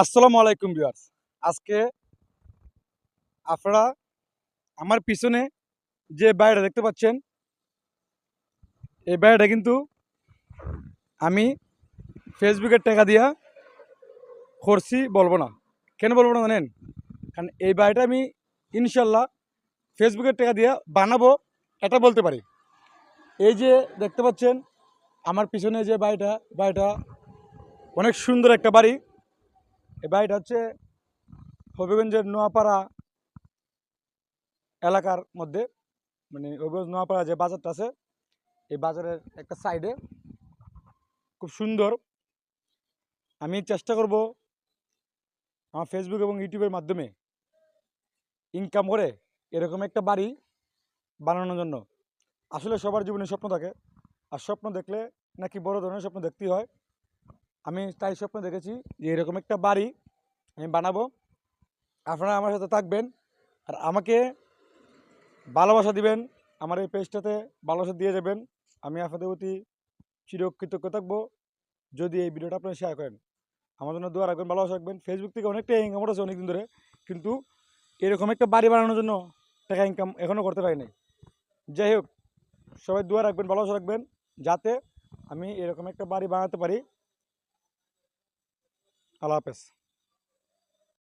আসসালামু আলাইকুম ভিউয়ার্স। আজকে আপনারা আমার পিছনে যে বাড়িটা দেখতে পাচ্ছেন, এই বাড়িটা কিন্তু আমি ফেসবুকের টাকা দিয়া করছি বলব না। কেন বলব না জানেন? কারণ এই বাড়িটা আমি ইনশাল্লাহ ফেসবুকের টাকা দিয়া বানাবো, এটা বলতে পারি। এই যে দেখতে পাচ্ছেন, আমার পিছনে যে বাড়িটা বাড়িটা অনেক সুন্দর একটা বাড়ি। এই বাড়িটা হচ্ছে হবিগঞ্জের নোয়াপাড়া এলাকার মধ্যে। মানে হবিগঞ্জ নোয়াপাড়া যে বাজারটা আছে, এই বাজারের একটা সাইডে খুব সুন্দর। আমি চেষ্টা করব আমার ফেসবুক এবং ইউটিউবের মাধ্যমে ইনকাম করে এরকম একটা বাড়ি বানানোর জন্য। আসলে সবার জীবনে স্বপ্ন থাকে, আর স্বপ্ন দেখলে নাকি বড় ধরনের স্বপ্ন দেখতেই হয়। আমি তাই স্বপ্ন দেখেছি যে এরকম একটা বাড়ি আমি বানাবো। আপনারা আমার সাথে থাকবেন আর আমাকে ভালোবাসা দিবেন, আমার এই পেজটাতে ভালোবাসা দিয়ে যাবেন। আমি আপনাদের প্রতি চিরকৃতজ্ঞ থাকব। যদি এই ভিডিওটা আপনারা শেয়ার করেন, আমার জন্য দোয়া রাখবেন, ভালোবাসা রাখবেন। ফেসবুক থেকে অনেকটা ইনকাম করেছে অনেকদিন ধরে, কিন্তু এরকম একটা বাড়ি বানানোর জন্য টাকা ইনকাম এখনও করতে পারিনি যাই হোক, সবাই দোয়া রাখবেন, ভালোবাসা রাখবেন, যাতে আমি এরকম একটা বাড়ি বানাতে পারি। আল্লাহ হাফেজ।